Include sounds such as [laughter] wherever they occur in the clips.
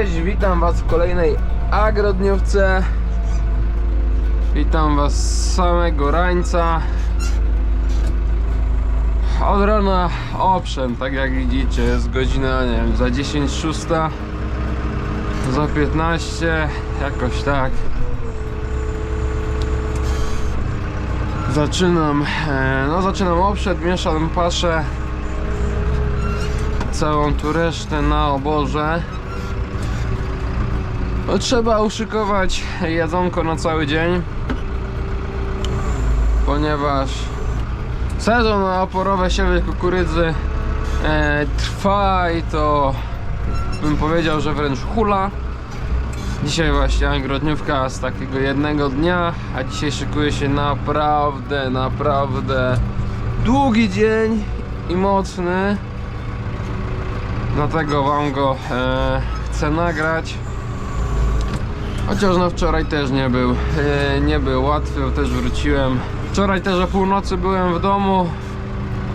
Cześć, witam Was w kolejnej agrodniówce. Witam Was z samego rańca. Od rana owszem, tak jak widzicie, jest godzina, nie wiem, za 10 szósta, za 15, jakoś tak. Zaczynam, e, no zaczynam oprzed, mieszam paszę całą tu resztę na oborze. No, trzeba uszykować jedzonko na cały dzień, ponieważ sezon na oporowe siewy kukurydzy e, trwa i to bym powiedział, że wręcz hula. Dzisiaj właśnie agrodniówka z takiego jednego dnia, a dzisiaj szykuje się naprawdę, naprawdę długi dzień i mocny. Dlatego wam go e, chcę nagrać. Chociaż no wczoraj też nie był, e, nie był łatwy, bo też wróciłem. Wczoraj też o północy byłem w domu.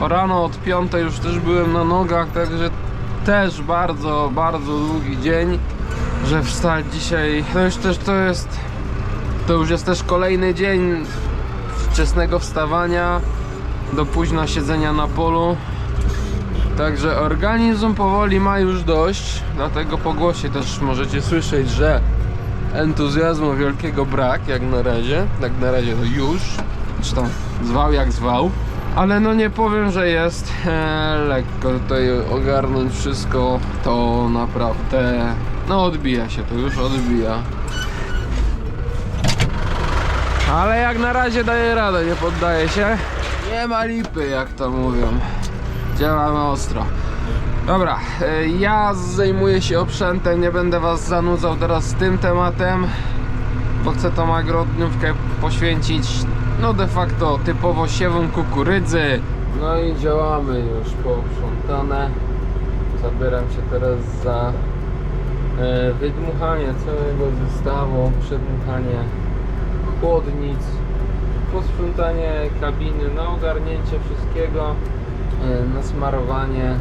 Rano od piątej już też byłem na nogach, także też bardzo, bardzo długi dzień. Że wstać dzisiaj, to już też to jest, to już jest też kolejny dzień wczesnego wstawania do późna siedzenia na polu. Także organizm powoli ma już dość, dlatego po głosie też możecie słyszeć, że entuzjazmu wielkiego brak jak na razie, jak na razie no już, tam zwał jak zwał, ale no nie powiem, że jest e, lekko tutaj ogarnąć wszystko, to naprawdę, no odbija się, to już odbija. Ale jak na razie daje radę, nie poddaje się. Nie ma lipy, jak to mówią. Działamy ostro. Dobra, e, ja zajmuję się oprzętem, nie będę was zanudzał teraz tym tematem, bo chcę tą agrodniówkę poświęcić, no de facto typowo siewą kukurydzy. No i działamy już posprzątane. Zabieram się teraz za e, wydmuchanie całego zestawu, przedmuchanie chłodnic, posprzątanie kabiny, no ogarnięcie wszystkiego, e, nasmarowanie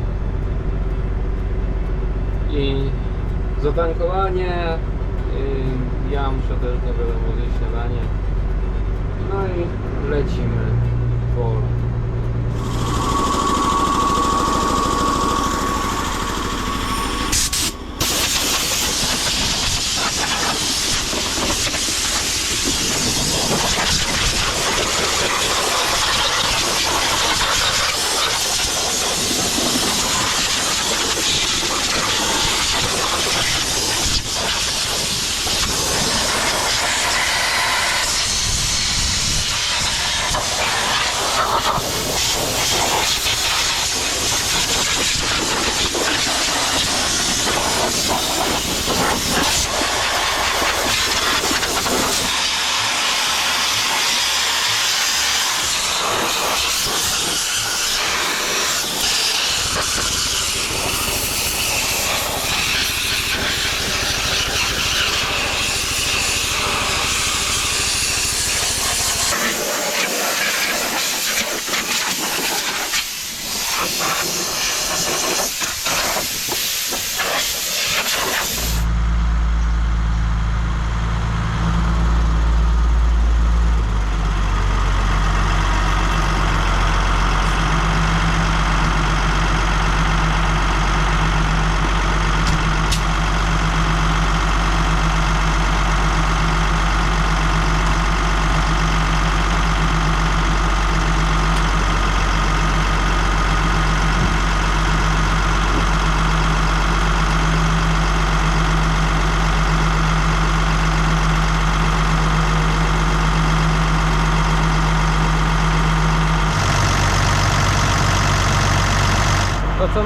i zatankowanie. Ja muszę też nie wiadomo zjeść śniadanie. No i lecimy w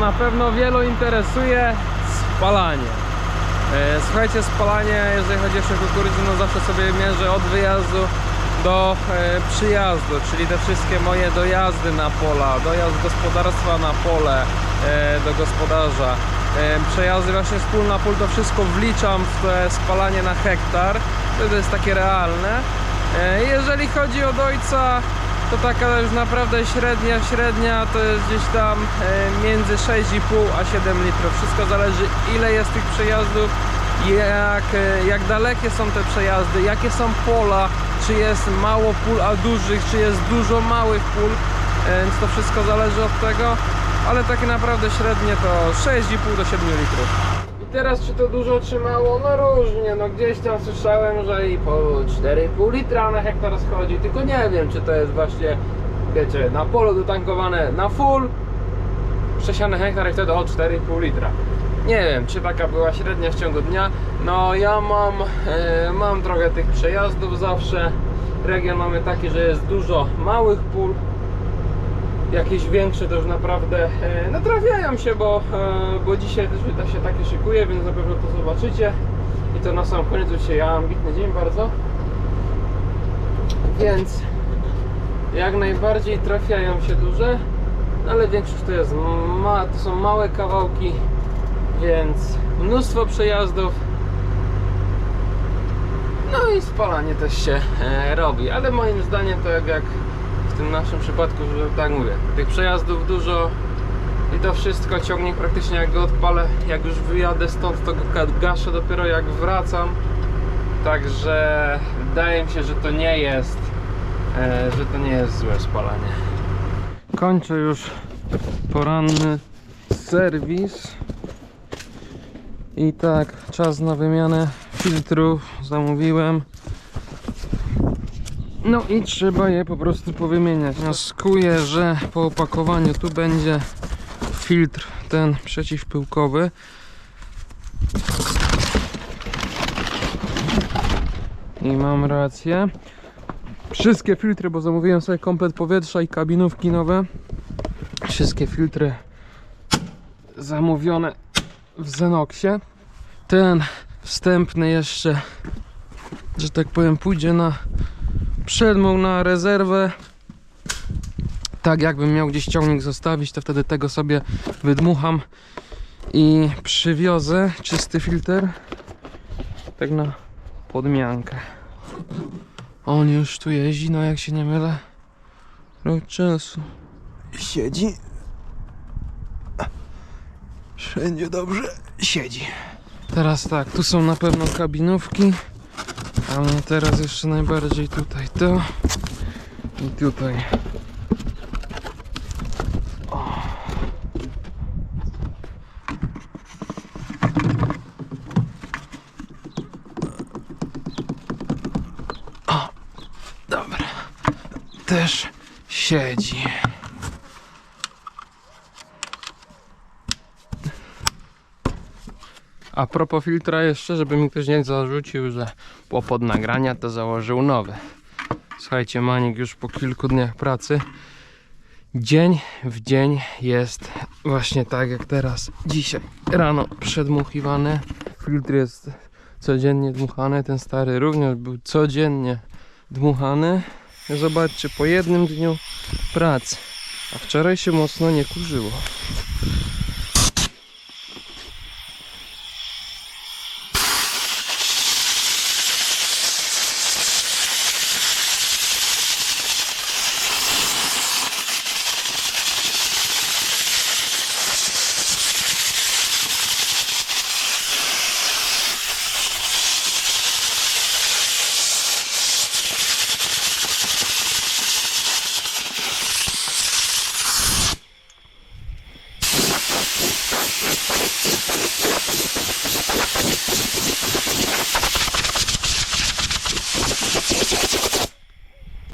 Na pewno wielu interesuje, spalanie. E, Słuchajcie, spalanie, jeżeli chodzi o kukurydzę, no zawsze sobie mierzę od wyjazdu do e, przyjazdu, czyli te wszystkie moje dojazdy na pola, dojazd gospodarstwa na pole, e, do gospodarza, przejazdy właśnie z pól na pól, to wszystko wliczam w spalanie na hektar, to jest takie realne. Jeżeli chodzi o dojca, to taka już naprawdę średnia, średnia to jest gdzieś tam e, między 6,5 a 7 litrów. Wszystko zależy ile jest tych przejazdów jak, e, jak dalekie są te przejazdy, jakie są pola, czy jest mało pól, a dużych, czy jest dużo małych pól, e, więc to wszystko zależy od tego, ale tak naprawdę średnie to 6,5 do 7 litrów. Teraz czy to dużo czy mało? No różnie, no gdzieś tam słyszałem, że i po 4,5 litra na hektar schodzi, tylko nie wiem czy to jest właśnie, wiecie, na polu dotankowane na full, przesiany hektar i wtedy o 4,5 litra. Nie wiem, czy taka była średnia w ciągu dnia. No ja mam, e, mam trochę tych przejazdów zawsze. Region mamy taki, że jest dużo małych pól. Jakieś większe to już naprawdę e, no trafiają się, bo, e, bo dzisiaj też się takie szykuje, więc na pewno to zobaczycie. I to na sam koniec, dzisiaj ja ambitny dzień bardzo. Więc jak najbardziej trafiają się duże, no ale większość to jest ma, to są małe kawałki, więc mnóstwo przejazdów. No i spalanie też się e, robi, ale moim zdaniem to jak, jak tym naszym przypadku, tak mówię, tych przejazdów dużo i to wszystko ciągnik praktycznie jak go odpalę, jak już wyjadę stąd to go ga- gaszę dopiero jak wracam. Także wydaje mi się, że to nie jest, e, że to nie jest złe spalanie. Kończę już poranny serwis. I tak, czas na wymianę filtrów zamówiłem. No i trzeba je po prostu powymieniać. Wnioskuję, że po opakowaniu tu będzie filtr ten przeciwpyłkowy. I mam rację. Wszystkie filtry, bo zamówiłem sobie komplet powietrza i kabinówki nowe. Wszystkie filtry zamówione w Zenoxie. Ten wstępny jeszcze, że tak powiem, pójdzie na przedmuł na rezerwę. Tak jakbym miał gdzieś ciągnik zostawić, to wtedy tego sobie wydmucham i przywiozę czysty filtr. Tak na podmiankę. On już tu jeździ, no jak się nie mylę. Rok czasu. Siedzi. Wszędzie dobrze siedzi. Teraz tak, tu są na pewno kabinówki. A mnie teraz jeszcze najbardziej tutaj to. I tutaj. O. Też siedzi. A propos filtra jeszcze, żeby mi ktoś nie zarzucił, że po pod nagrania to założył nowy. Słuchajcie, Manik już po kilku dniach pracy dzień w dzień jest właśnie tak jak teraz. Dzisiaj rano przedmuchiwany. Filtr jest codziennie dmuchany. Ten stary również był codziennie dmuchany. Zobaczcie, po jednym dniu pracy. A wczoraj się mocno nie kurzyło.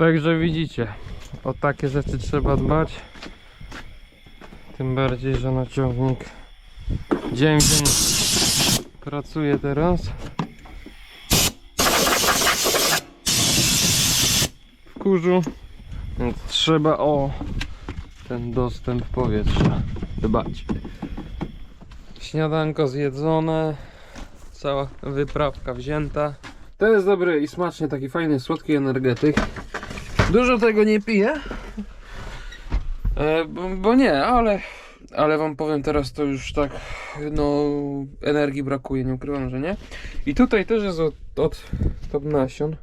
Także widzicie, o takie rzeczy trzeba dbać. Tym bardziej, że na ciągnik dzień w dzień pracuje teraz. W kurzu, więc trzeba o ten dostęp powietrza dbać. Śniadanko zjedzone, cała wyprawka wzięta. To jest dobry i smacznie taki fajny, słodki energetyk. Dużo tego nie piję. E, bo, nie, ale, ale wam powiem teraz to już tak, no energii brakuje, nie ukrywam, że nie. I tutaj też jest od, od top nasion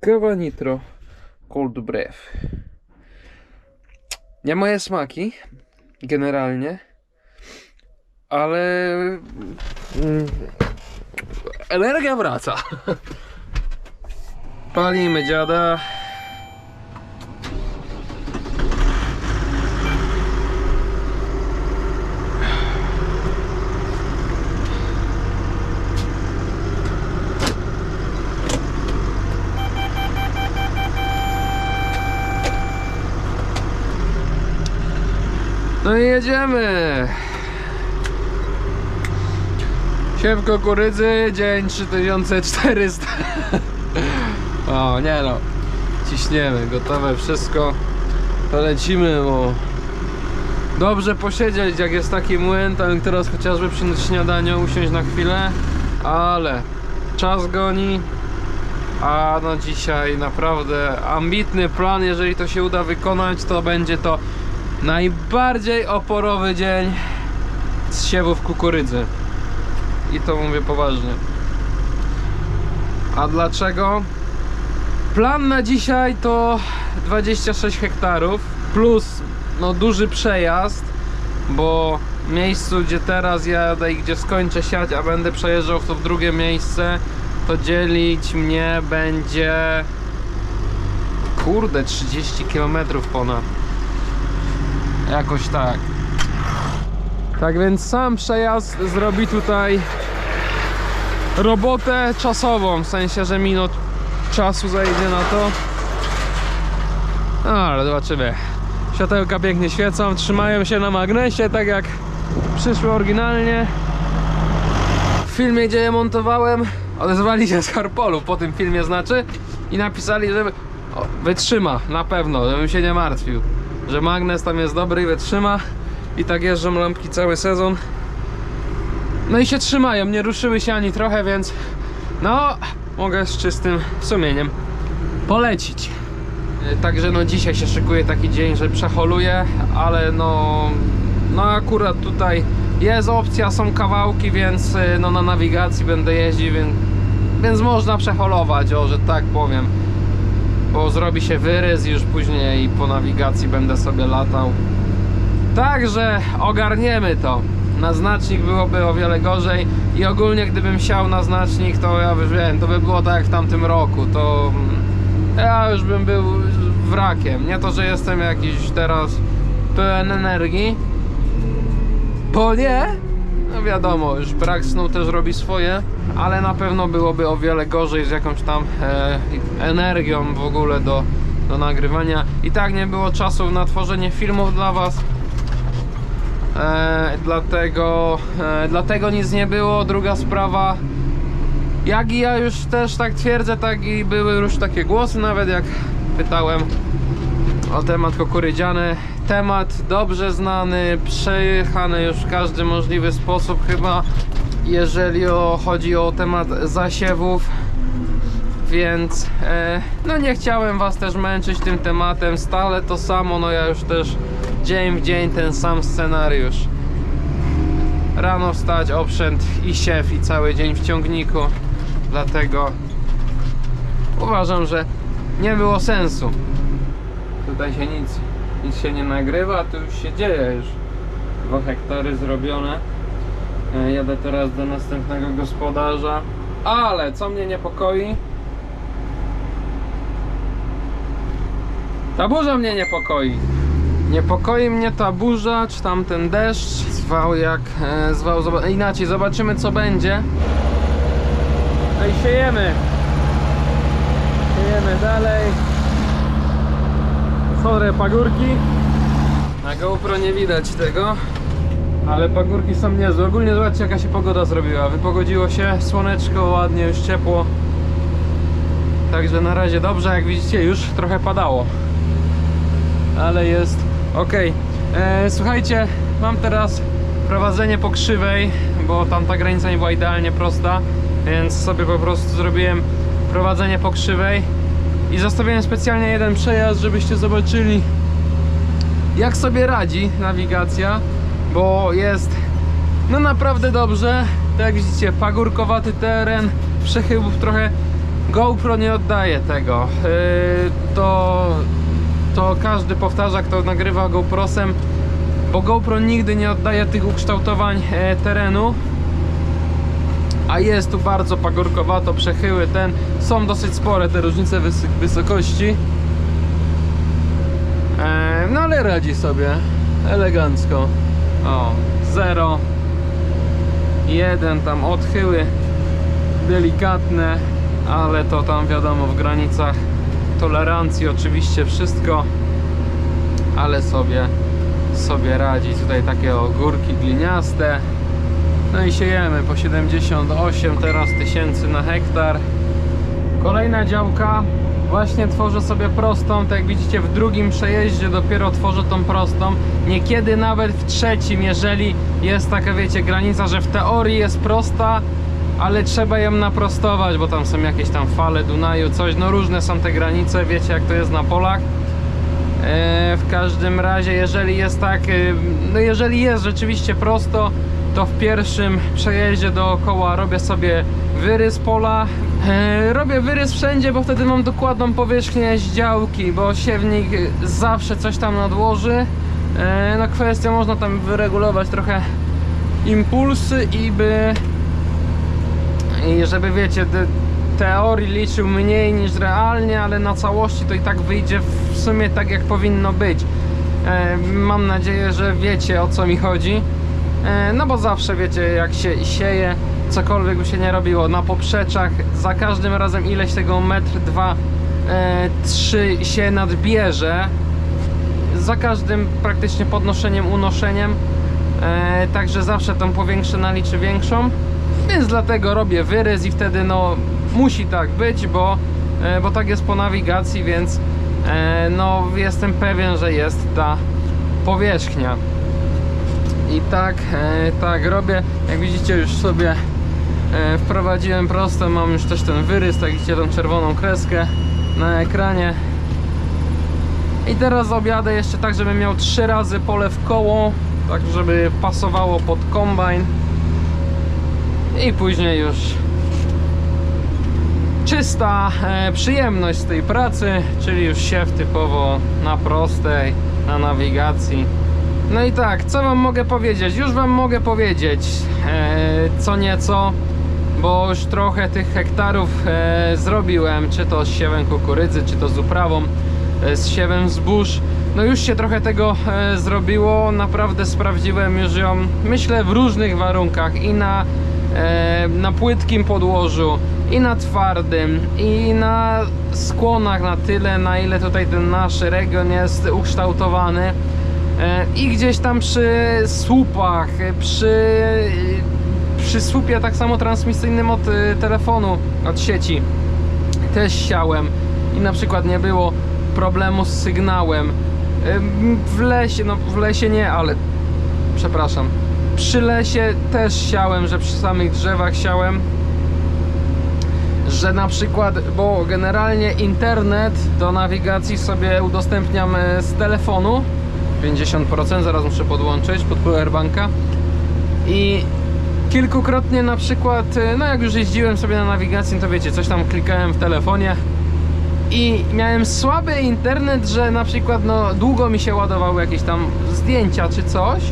kawa nitro cold breath. Nie moje smaki, generalnie, ale mm, energia wraca. [laughs] Palimy dziada. No i jedziemy. Siew kukurydzy, dzień 3400. [laughs] o, nie no. Ciśniemy, gotowe wszystko. To lecimy, bo dobrze posiedzieć, jak jest taki młyn, tam teraz chociażby przy śniadaniu usiąść na chwilę, ale czas goni. A no dzisiaj naprawdę ambitny plan, jeżeli to się uda wykonać, to będzie to najbardziej oporowy dzień z siewów kukurydzy. I to mówię poważnie. A dlaczego? Plan na dzisiaj to 26 hektarów plus no duży przejazd, bo miejscu gdzie teraz jadę i gdzie skończę siać, a będę przejeżdżał w to w drugie miejsce, to dzielić mnie będzie kurde 30 km ponad. Jakoś tak. Tak więc sam przejazd zrobi tutaj robotę czasową, w sensie, że minut czasu zajdzie na to. No, ale zobaczymy. Światełka pięknie świecą, trzymają się na magnesie, tak jak przyszły oryginalnie. W filmie, gdzie je montowałem, odezwali się z Harpolu, po tym filmie znaczy, i napisali, że wytrzyma, na pewno, żebym się nie martwił. Że magnes tam jest dobry i wytrzyma. I tak jeżdżą lampki cały sezon. No i się trzymają, nie ruszyły się ani trochę, więc no, mogę z czystym sumieniem polecić. E, Także no dzisiaj się szykuje taki dzień, że przeholuję, ale no, no akurat tutaj jest opcja, są kawałki, więc e, no na nawigacji będę jeździł, więc, więc można przeholować, o, że tak powiem. Bo zrobi się wyrys już później po nawigacji będę sobie latał. Także ogarniemy to. Na znacznik byłoby o wiele gorzej i ogólnie gdybym siał na znacznik, to ja już wiem, to by było tak jak w tamtym roku, to mm, ja już bym był wrakiem. Nie to, że jestem jakiś teraz pełen energii, bo nie, wiadomo, już brak snu też robi swoje, ale na pewno byłoby o wiele gorzej z jakąś tam e, energią w ogóle do, do nagrywania. I tak nie było czasu na tworzenie filmów dla Was. E, dlatego, e, dlatego nic nie było. Druga sprawa, jak i ja już też tak twierdzę, tak i były już takie głosy, nawet jak pytałem o temat kukurydziany. Temat dobrze znany, przejechany już w każdy możliwy sposób chyba, jeżeli chodzi o temat zasiewów. Więc e, no nie chciałem was też męczyć tym tematem, stale to samo, no ja już też dzień w dzień ten sam scenariusz. Rano wstać, oprzęt i siew i cały dzień w ciągniku. Dlatego uważam, że nie było sensu. Tutaj się nic, nic się nie nagrywa, tu już się dzieje już. Dwa hektary zrobione. E, Jadę teraz do następnego gospodarza. Ale co mnie niepokoi? Ta burza mnie niepokoi. Niepokoi mnie ta burza, czy tamten deszcz, zwał jak e, zwał, inaczej, zobaczymy co będzie. No i siejemy. Siejemy dalej. Chore pagórki. Na GoPro nie widać tego, ale pagórki są niezłe. Ogólnie zobaczcie jaka się pogoda zrobiła. Wypogodziło się, słoneczko, ładnie, już ciepło. Także na razie dobrze, jak widzicie już trochę padało. Ale jest ok. E, słuchajcie, mam teraz prowadzenie po krzywej, bo tam ta granica nie była idealnie prosta, więc sobie po prostu zrobiłem prowadzenie po krzywej i zostawiłem specjalnie jeden przejazd, żebyście zobaczyli jak sobie radzi nawigacja, bo jest no naprawdę dobrze. Tak jak widzicie, pagórkowaty teren, przechyłów trochę. GoPro nie oddaje tego. Yy, to, to każdy powtarza, kto nagrywa GoProsem, bo GoPro nigdy nie oddaje tych ukształtowań e, terenu. A jest tu bardzo pagórkowato, przechyły ten, są dosyć spore te różnice wys wysokości. E, no ale radzi sobie elegancko. O, 0, 1 tam odchyły delikatne, ale to tam wiadomo w granicach tolerancji oczywiście wszystko, ale sobie sobie radzi. Tutaj takie ogórki gliniaste. No i siejemy po 78 teraz tysięcy na hektar. Kolejna działka. Właśnie tworzę sobie prostą, tak jak widzicie w drugim przejeździe dopiero tworzę tą prostą. Niekiedy nawet w trzecim, jeżeli jest taka wiecie granica, że w teorii jest prosta, ale trzeba ją naprostować, bo tam są jakieś tam fale Dunaju, coś, no różne są te granice, wiecie jak to jest na polach. E, W każdym razie, jeżeli jest tak, e, no jeżeli jest rzeczywiście prosto, to w pierwszym przejeździe dookoła robię sobie wyrys pola. E, Robię wyrys wszędzie, bo wtedy mam dokładną powierzchnię z działki, bo siewnik zawsze coś tam nadłoży. E, No kwestia, można tam wyregulować trochę impulsy i by i żeby wiecie, teorii liczył mniej niż realnie, ale na całości to i tak wyjdzie w sumie tak jak powinno być. E, mam nadzieję, że wiecie o co mi chodzi. E, no bo zawsze wiecie, jak się sieje, cokolwiek by się nie robiło, na poprzeczach za każdym razem ileś tego metr, dwa, e, trzy się nadbierze. Za każdym praktycznie podnoszeniem, unoszeniem. E, także zawsze tą powiększę na liczy większą. Więc dlatego robię wyrys i wtedy no musi tak być, bo, bo tak jest po nawigacji, więc no jestem pewien, że jest ta powierzchnia. I tak, e, tak robię. Jak widzicie już sobie e, wprowadziłem prosto, mam już też ten wyrys, tak widzicie tą czerwoną kreskę na ekranie. I teraz objadę jeszcze tak, żebym miał trzy razy pole w koło, tak żeby pasowało pod kombajn. I później już czysta e, przyjemność z tej pracy, czyli już siew typowo na prostej, na nawigacji. No i tak, co wam mogę powiedzieć? Już wam mogę powiedzieć e, co nieco, bo już trochę tych hektarów e, zrobiłem, czy to z siewem kukurydzy, czy to z uprawą, e, z siewem zbóż. No już się trochę tego e, zrobiło, naprawdę sprawdziłem już ją, myślę w różnych warunkach i na, e, na płytkim podłożu, i na twardym, i na skłonach na tyle, na ile tutaj ten nasz region jest ukształtowany. E, I gdzieś tam przy słupach, e, przy, przy słupie tak samo transmisyjnym od e, telefonu, od sieci też siałem i na przykład nie było problemu z sygnałem. W lesie, no w lesie nie, ale przepraszam. Przy lesie też siałem, że przy samych drzewach siałem. Że na przykład, bo generalnie internet do nawigacji sobie udostępniam e, z telefonu 50%, zaraz muszę podłączyć pod powerbanka i kilkukrotnie na przykład, e, no jak już jeździłem sobie na nawigacji, to wiecie, coś tam klikałem w telefonie i miałem słaby internet, że na przykład no, długo mi się ładowały jakieś tam zdjęcia czy coś,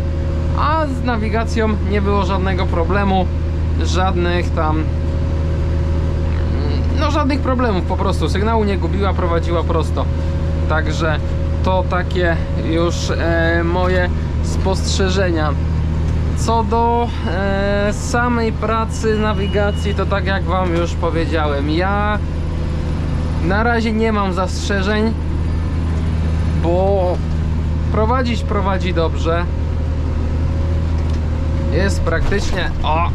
a z nawigacją nie było żadnego problemu, żadnych tam no żadnych problemów po prostu, sygnału nie gubiła, prowadziła prosto. Także to takie już e, moje spostrzeżenia. Co do e, samej pracy nawigacji, to tak jak Wam już powiedziałem, ja na razie nie mam zastrzeżeń, bo prowadzić prowadzi dobrze. Jest praktycznie o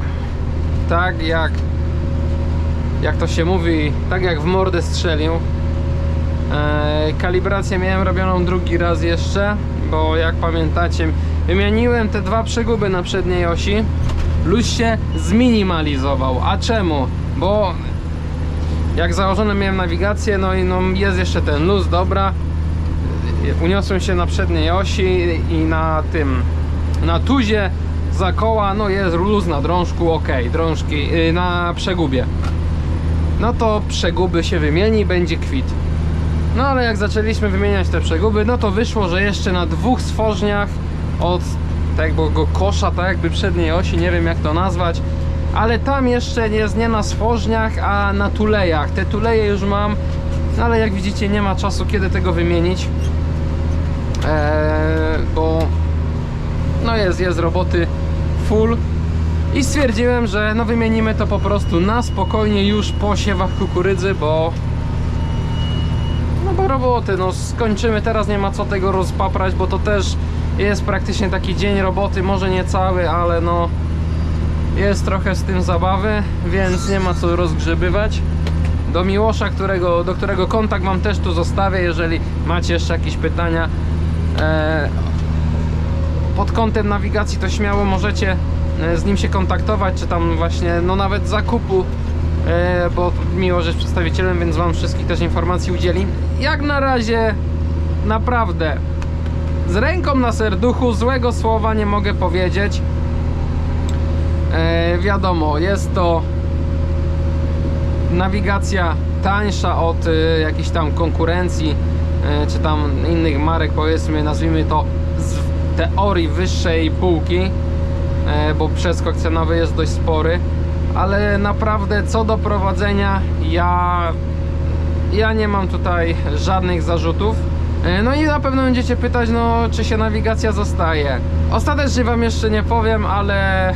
tak jak jak to się mówi, tak jak w mordę strzelił. E, kalibrację miałem robioną drugi raz jeszcze, bo jak pamiętacie, wymieniłem te dwa przeguby na przedniej osi. Luz się zminimalizował. A czemu? Bo jak założone miałem nawigację, no i no jest jeszcze ten luz, dobra. Uniosłem się na przedniej osi i na tym, na tuzie za koła, no jest luz na drążku, ok, drążki, yy, na przegubie. No to przeguby się wymieni, będzie kwit. No ale jak zaczęliśmy wymieniać te przeguby, no to wyszło, że jeszcze na dwóch stworzniach od tak jakby go kosza, tak jakby przedniej osi, nie wiem jak to nazwać, ale tam jeszcze jest nie na swożniach, a na tulejach. Te tuleje już mam, no ale jak widzicie nie ma czasu kiedy tego wymienić, eee, bo no jest, jest roboty full i stwierdziłem, że no wymienimy to po prostu na spokojnie już po siewach kukurydzy, bo bo roboty, no skończymy teraz, nie ma co tego rozpaprać, bo to też jest praktycznie taki dzień roboty, może nie cały, ale no jest trochę z tym zabawy, więc nie ma co rozgrzebywać. Do Miłosza, którego, do którego kontakt Wam też tu zostawię, jeżeli macie jeszcze jakieś pytania e, pod kątem nawigacji, to śmiało możecie e, z nim się kontaktować, czy tam właśnie, no nawet zakupu, e, bo Miłosz jest przedstawicielem, więc Wam wszystkich też informacji udzieli. Jak na razie, naprawdę, z ręką na serduchu, złego słowa nie mogę powiedzieć. E, wiadomo, jest to nawigacja tańsza od y, jakiejś tam konkurencji y, czy tam innych marek powiedzmy nazwijmy to z teorii wyższej półki y, bo przeskok cenowy jest dość spory ale naprawdę co do prowadzenia ja ja nie mam tutaj żadnych zarzutów E, no i na pewno będziecie pytać, no czy się nawigacja zostaje. Ostatecznie wam jeszcze nie powiem, ale e,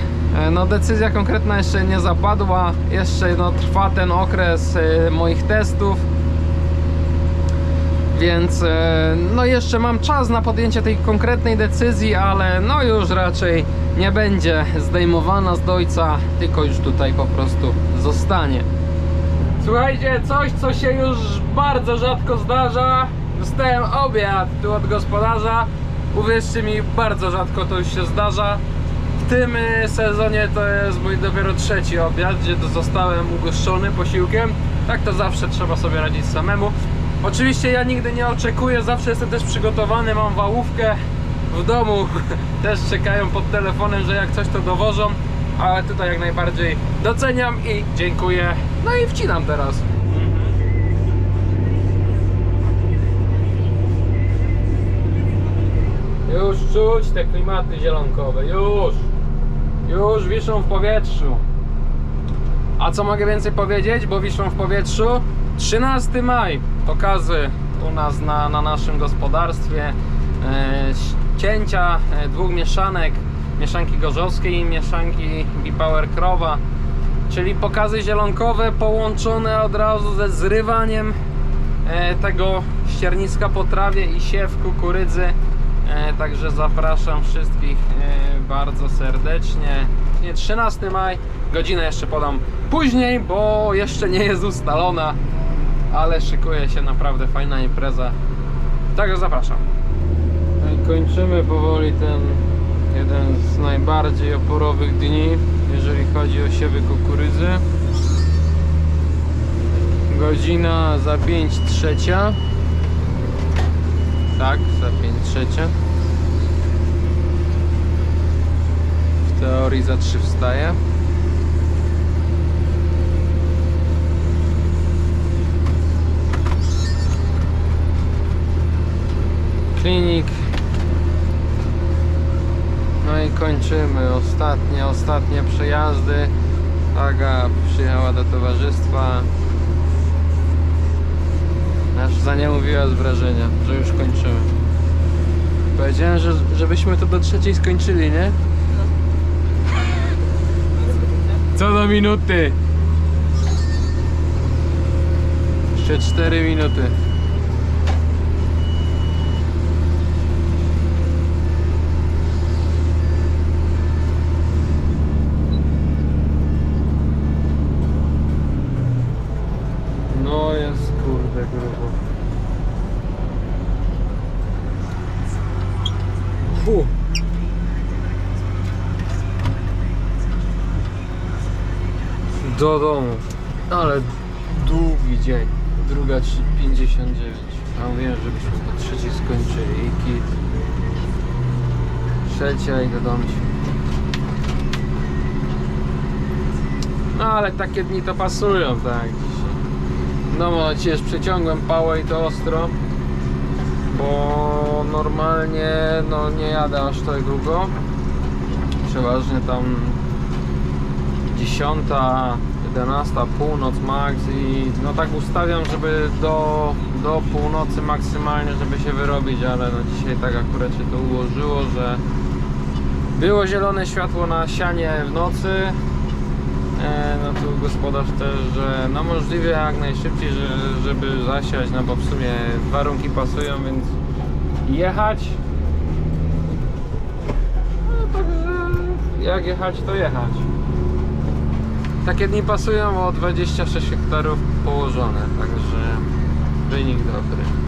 no decyzja konkretna jeszcze nie zapadła. Jeszcze no, trwa ten okres e, moich testów. Więc e, no jeszcze mam czas na podjęcie tej konkretnej decyzji, ale no już raczej nie będzie zdejmowana z dojca, tylko już tutaj po prostu zostanie. Słuchajcie, coś co się już bardzo rzadko zdarza. Dostałem obiad tu od gospodarza. Uwierzcie mi, bardzo rzadko to już się zdarza. W tym y, sezonie to jest mój dopiero trzeci obiad, gdzie zostałem ugoszczony posiłkiem. Tak to zawsze trzeba sobie radzić samemu. Oczywiście ja nigdy nie oczekuję, zawsze jestem też przygotowany, mam wałówkę w domu. [laughs] Też czekają pod telefonem, że jak coś to dowożą. Ale tutaj jak najbardziej doceniam i dziękuję. No i wcinam teraz. Już czuć te klimaty zielonkowe, już. Już wiszą w powietrzu. A co mogę więcej powiedzieć, bo wiszą w powietrzu? 13 maj, pokazy u nas na, na naszym gospodarstwie. E, cięcia e, dwóch mieszanek, mieszanki gorzowskiej i mieszanki Bipower Krowa. Czyli pokazy zielonkowe połączone od razu ze zrywaniem e, tego ścierniska po trawie i siew kukurydzy. Także zapraszam wszystkich bardzo serdecznie. Nie 13 maj, godzinę jeszcze podam później, bo jeszcze nie jest ustalona, ale szykuje się naprawdę fajna impreza. Także zapraszam. Kończymy powoli ten jeden z najbardziej oporowych dni, jeżeli chodzi o siewy kukurydzy. Godzina za 5 trzecia. Tak, za 5 trzecia. W teorii za 3 wstaje. Klinik. No i kończymy. Ostatnie, ostatnie przejazdy. Aga przyjechała do towarzystwa. Aż za nie mówiła z wrażenia, że już kończymy. Powiedziałem, że, żebyśmy to do trzeciej skończyli, nie? Co do minuty? Jeszcze 4 minuty. No jest kurde grubo. Fu. Do domu. Ale długi dzień. Druga 3.59. A mówiłem, żebyśmy po trzeciej skończyli. I kit. Trzecia i do domu. No ale takie dni to pasują, tak. No bo już przeciągłem pałę i to ostro Bo normalnie no nie jadę aż tak długo Przeważnie tam 10, 11, północ max i no tak ustawiam, żeby do, do północy maksymalnie, żeby się wyrobić, ale no dzisiaj tak akurat się to ułożyło, że było zielone światło na sianie w nocy. E, no tu gospodarz też, że no możliwie jak najszybciej, że, żeby zasiać, no bo w sumie warunki pasują, więc jechać. No także jak jechać, to jechać. Takie dni pasują, bo 26 hektarów położone, także wynik dobry.